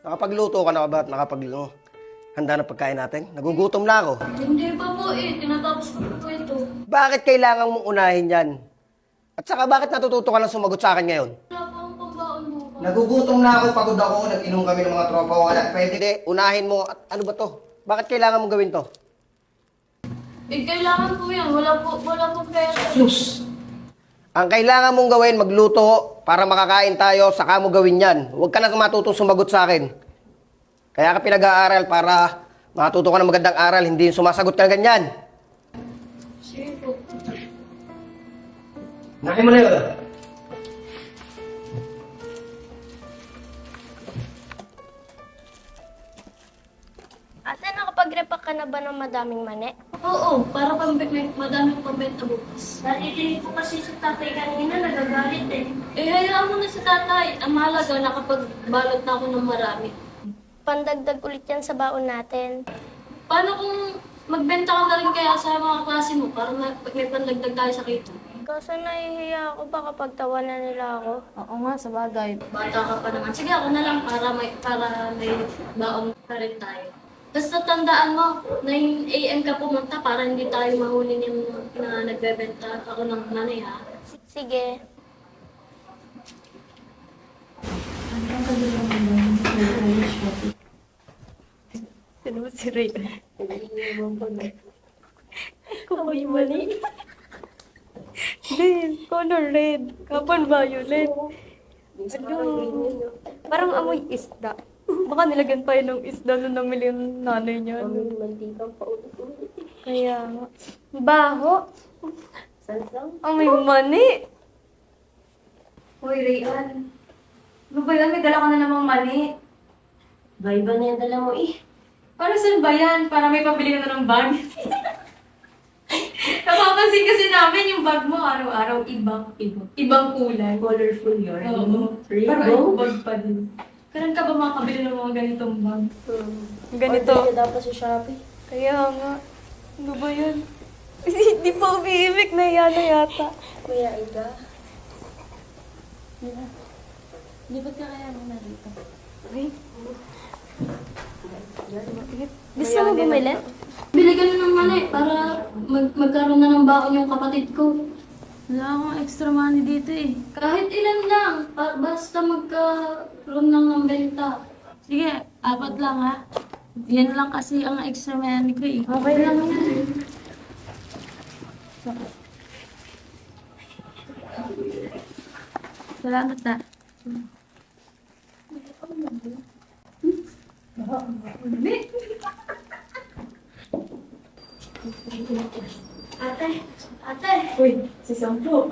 Nakapagluto ka na ba at nakapag ano, handa na pagkain natin? Nagugutom na ako. Hindi pa po eh. Tinatapos ko po ito. Bakit kailangan mong unahin yan? At saka bakit natututo ka lang sumagot sa akin ngayon? Wala pa akong pambaon mo. Nagugutom na ako, pagod ako, nag-inom kami ng mga tropa ko. Wala, pwede. Hindi, unahin mo. At ano ba to? Bakit kailangan mong gawin to? Eh, kailangan po yan. Wala po, wala po pera. Ang kailangan mong gawin, magluto para makakain tayo, saka mo gawin yan. Huwag ka na matutong sumagot sa akin. Kaya ka pinag-aaral para matuto ka ng magandang aral, hindi yung sumasagot ka ng ganyan. Sige po. Nakin mo na yun. Ate, nakapag-repack ka na ba ng madaming mani? Oo, para pang may madaming pambenta bukas. Narinig ko kasi sa tatay kanina, nagagalit eh. Eh, hayaan mo na si tatay. Ang mahalaga, nakapagbalot na ako ng marami. Pandagdag ulit yan sa baon natin. Paano kung magbenta ka na rin kaya sa mga klase mo para may, may pandagdag tayo sa kita? Kaso nahihiya ako baka pagtawanan nila ako. Oo nga, sa bagay. Bata ka pa naman. Sige, ako na lang para may, para may baon pa rin tayo. Basta tandaan mo, 9 a.m. ka pumunta para hindi tayo mahuli yung na nagbebenta ako ng nanay ha. Sige. Sino ba si Ray? Yung mali. Red, color red. Kapon violet. Ano? Parang amoy isda. Baka nilagyan pa yun ng isda nung namili yung nanay niya. Kaya nga. Baho. Amoy mani. Hoy, Rayan. Ano ba yan? May dala ka na namang mani. Bye-bye na yung dala mo eh. Para saan ba yan? Para may pabili ka na ng bag. Napapansin kasi namin yung bag mo araw-araw ibang ibang ibang kulay. Colorful yun. Oo. Parang ay bag pa din. Kailan ka ba makabili ng mga ganitong bag? Ganito. Order ka dapat sa Shopee. Kaya nga. Ano ba yan? Hindi pa umiimik na yan na yata. Kuya Ida. Di ba't ka kaya mo narito? Gusto mo bumili? Bili ka na ng mali para mag magkaroon na ng baon yung kapatid ko. Wala akong extra money dito eh. Kahit ilan lang, pa- basta magkaroon lang ng benta. Sige, apat lang ha. Yan lang kasi ang extra money ko eh. Okay lang yan. Salamat na. Ate, ate, Uy, si Sampo.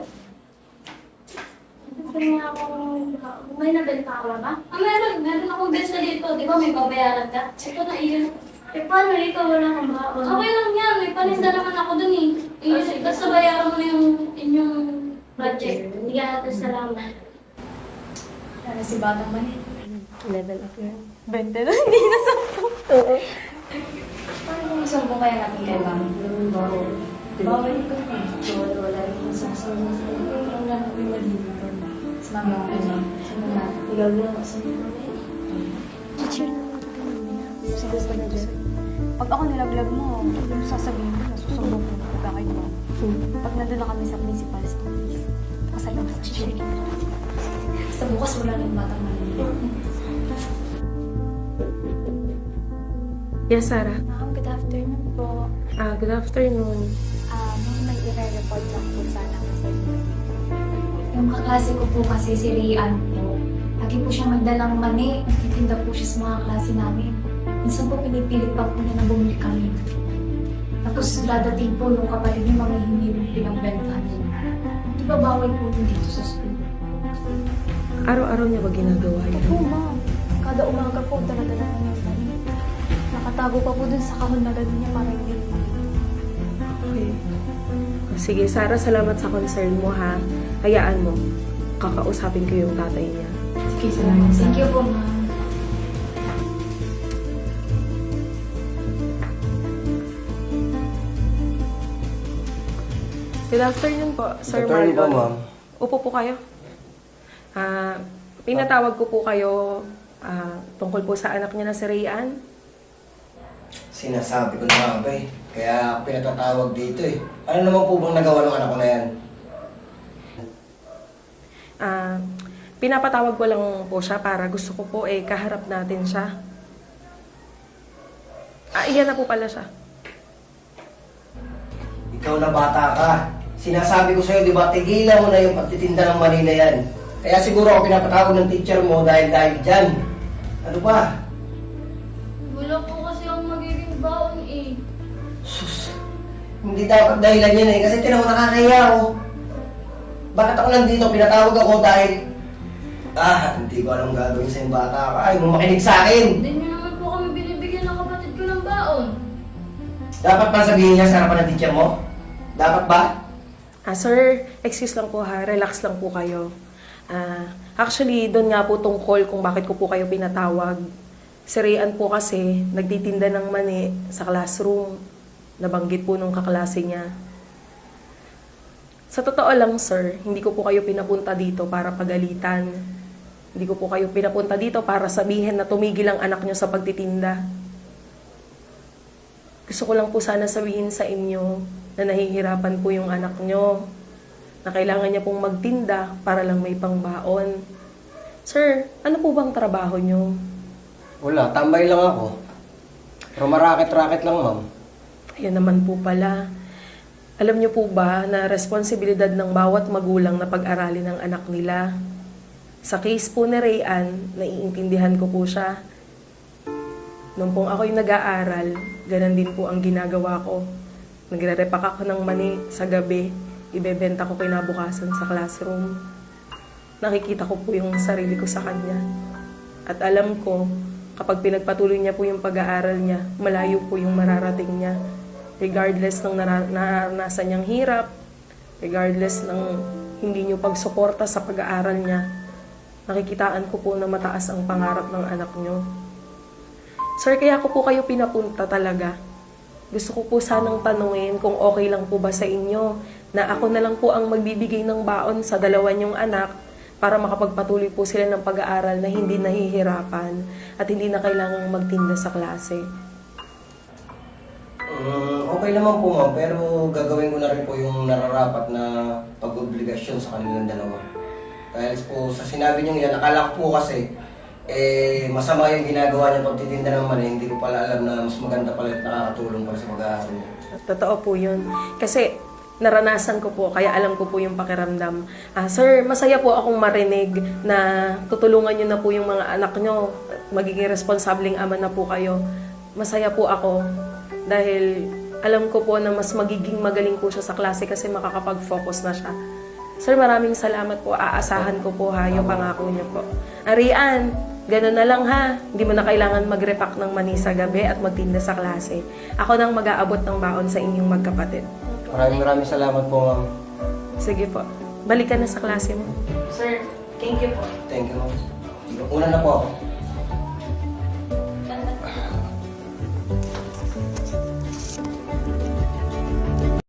gusto niya akong... May nabenta ka ba? Ah, meron. Meron akong benta dito. Di ba may babayaran ka? Ito na iyon. Eh, paano ikaw wala kang baon? Okay lang yan. May paninda naman ako dun eh. eh basta bayaran mo na yung inyong project. Hindi ka natin salamat. Ano si Batang Mani? Level up yun. Bente na, hindi na Sampo. Oo. Paano kung Sampo kaya natin kay Mami? Bawal. Bawal ito. Bawal, wala rin masasama sa Ang lang ko yung mali dito. Sa mga ano, sa mga Ikaw na kasi Chill lang. Sige pa na dyan. Pag ako nilaglag mo, yung sasabihin mo, nasusumbong ko na bakit mo. Pag nandun na kami sa principal sa office, kasalamat sa chill. Basta bukas wala ng batang maliliit. Yes, Sarah. Ma'am, good afternoon po. Ah, good afternoon. I-report lang po sana kasi. Yung kaklase ko po kasi si Rian po. Lagi po siya magdalang mani. Nagtitinda po siya sa mga klase namin. Minsan po pinipilit pa po niya na bumili kami. Tapos dadating po yung kapatid niya manghihingi ng pinagbentahan niya. Di ba bawal po yun dito sa school? Araw-araw niya ba ginagawa yan? Oo, ma'am. Kada umaga po talaga na mani. Nakatago pa po dun sa kahon na gano'n niya para hindi. Okay. Sige, Sarah, salamat sa concern mo, ha? Hayaan mo. Kakausapin ko yung tatay niya. Sige, salamat. Thank you po, ma'am. Good afternoon po, Sir Attorney po, Marlon. ma'am. Upo po kayo. Ah, pinatawag ko po kayo Ah, tungkol po sa anak niya na si Rayan. Sinasabi ko na nga ba eh. Kaya pinatatawag dito eh. Ano naman po bang nagawa ng anak ko na yan? Ah, pinapatawag ko lang po siya para gusto ko po eh kaharap natin siya. Ah, iyan na po pala siya. Ikaw na bata ka. Sinasabi ko sa'yo, di ba, tigilan mo na yung pagtitinda ng mali na yan. Kaya siguro ako pinapatawag ng teacher mo dahil dahil dyan. Ano ba? Hindi dapat dahilan yan eh. Kasi tinan mo nakakaya ako. Bakit ako nandito? Pinatawag ako dahil... Ah, hindi ko alam gagawin sa yung bata ka. Ay, mo makinig sa akin. Hindi niyo naman po kami binibigyan ng kapatid ko ng baon. Dapat ba sabihin niya sa harapan ng teacher mo? Dapat ba? Ah, sir, excuse lang po ha, relax lang po kayo. Ah, actually, doon nga po tungkol kung bakit ko po kayo pinatawag. Si Rayan po kasi nagtitinda ng mani sa classroom. Nabanggit po nung kaklase niya. Sa totoo lang, sir, hindi ko po kayo pinapunta dito para pagalitan. Hindi ko po kayo pinapunta dito para sabihin na tumigil ang anak niyo sa pagtitinda. Gusto ko lang po sana sabihin sa inyo na nahihirapan po yung anak nyo. Na kailangan niya pong magtinda para lang may pangbaon. Sir, ano po bang trabaho nyo? Wala, tambay lang ako. Pero marakit-rakit lang, ma'am. Ayun naman po pala. Alam niyo po ba na responsibilidad ng bawat magulang na pag-aralin ang anak nila? Sa case po ni Rayan, naiintindihan ko po siya. Nung pong ako'y nag-aaral, ganun din po ang ginagawa ko. Nagre-repack ako ng mani sa gabi, ibebenta ko kinabukasan sa classroom. Nakikita ko po yung sarili ko sa kanya. At alam ko, kapag pinagpatuloy niya po yung pag-aaral niya, malayo po yung mararating niya. Regardless ng nara- naranasan niyang hirap, regardless ng hindi niyo pagsuporta sa pag-aaral niya, nakikitaan ko po na mataas ang pangarap ng anak niyo. Sir, kaya ko po kayo pinapunta talaga. Gusto ko po sanang tanungin kung okay lang po ba sa inyo na ako na lang po ang magbibigay ng baon sa dalawa niyong anak para makapagpatuloy po sila ng pag-aaral na hindi nahihirapan at hindi na kailangang magtinda sa klase. Mm, okay naman po, ma'am. Pero gagawin ko na rin po yung nararapat na pag-obligasyon sa kanilang dalawa. Dahil po sa sinabi niyo yan, akala ko po kasi eh, masama yung ginagawa niya pagtitinda ng mani. Hindi ko pala alam na mas maganda pala at nakakatulong pala sa mag-aaral niya. Totoo po yun. Kasi naranasan ko po, kaya alam ko po yung pakiramdam. Ah, sir, masaya po akong marinig na tutulungan nyo na po yung mga anak nyo. Magiging responsableng ama na po kayo. Masaya po ako dahil alam ko po na mas magiging magaling po siya sa klase kasi makakapag-focus na siya. Sir, maraming salamat po. Aasahan ko po ha, yung pangako niyo po. Arian, ganun na lang ha. Hindi mo na kailangan mag-repack ng mani sa gabi at magtinda sa klase. Ako nang mag-aabot ng baon sa inyong magkapatid. Maraming maraming salamat po, ma'am. Sige po. Balik ka na sa klase mo. Sir, thank you po. Thank you, ma'am. Una na po ako.